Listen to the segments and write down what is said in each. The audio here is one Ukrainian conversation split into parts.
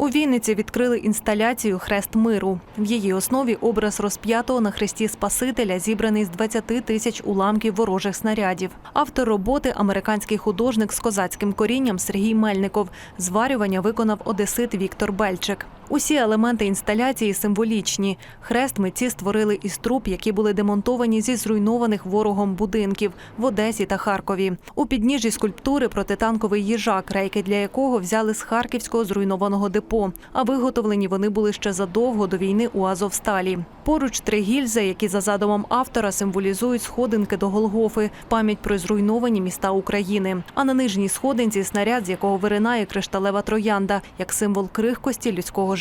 У Вінниці відкрили інсталяцію Хрест миру. В її основі образ розп'ятого на хресті Спасителя, зібраний з 20 тисяч уламків ворожих снарядів. Автор роботи американський художник з козацьким корінням Сергій Мельников. Зварювання виконав одесит Віктор Бельчик. Усі елементи інсталяції символічні. Хрест митці створили із труб, які були демонтовані зі зруйнованих ворогом будинків в Одесі та Харкові. У підніжжі скульптури протитанковий їжак, рейки для якого взяли з харківського зруйнованого депо. А виготовлені вони були ще задовго до війни у Азовсталі. Поруч три гільзи, які за задумом автора символізують сходинки до Голгофи, пам'ять про зруйновані міста України. А на нижній сходинці снаряд, з якого виринає кришталева троянда, як символ крихкості людського життя.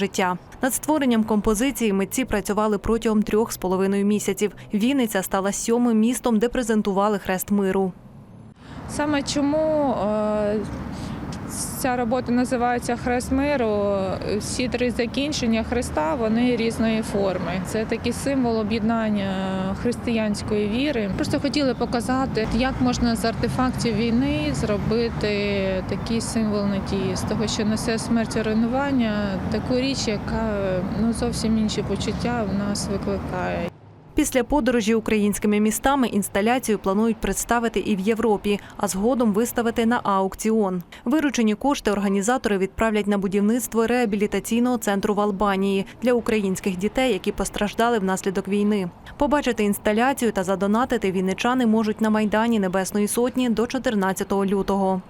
Над створенням композиції митці працювали протягом трьох з половиною місяців. Вінниця стала сьомим містом, де презентували хрест миру. Саме чому е, ця робота називається Хрест миру. Всі три закінчення хреста вони різної форми. Це такий символ об'єднання християнської віри. Просто хотіли показати, як можна з артефактів війни зробити такий символ надії, з того, що несе смерть і руйнування, таку річ, яка ну зовсім інші почуття в нас викликає. Після подорожі українськими містами інсталяцію планують представити і в Європі, а згодом виставити на аукціон. Виручені кошти організатори відправлять на будівництво реабілітаційного центру в Албанії для українських дітей, які постраждали внаслідок війни. Побачити інсталяцію та задонатити вінничани можуть на майдані Небесної Сотні до 14 лютого.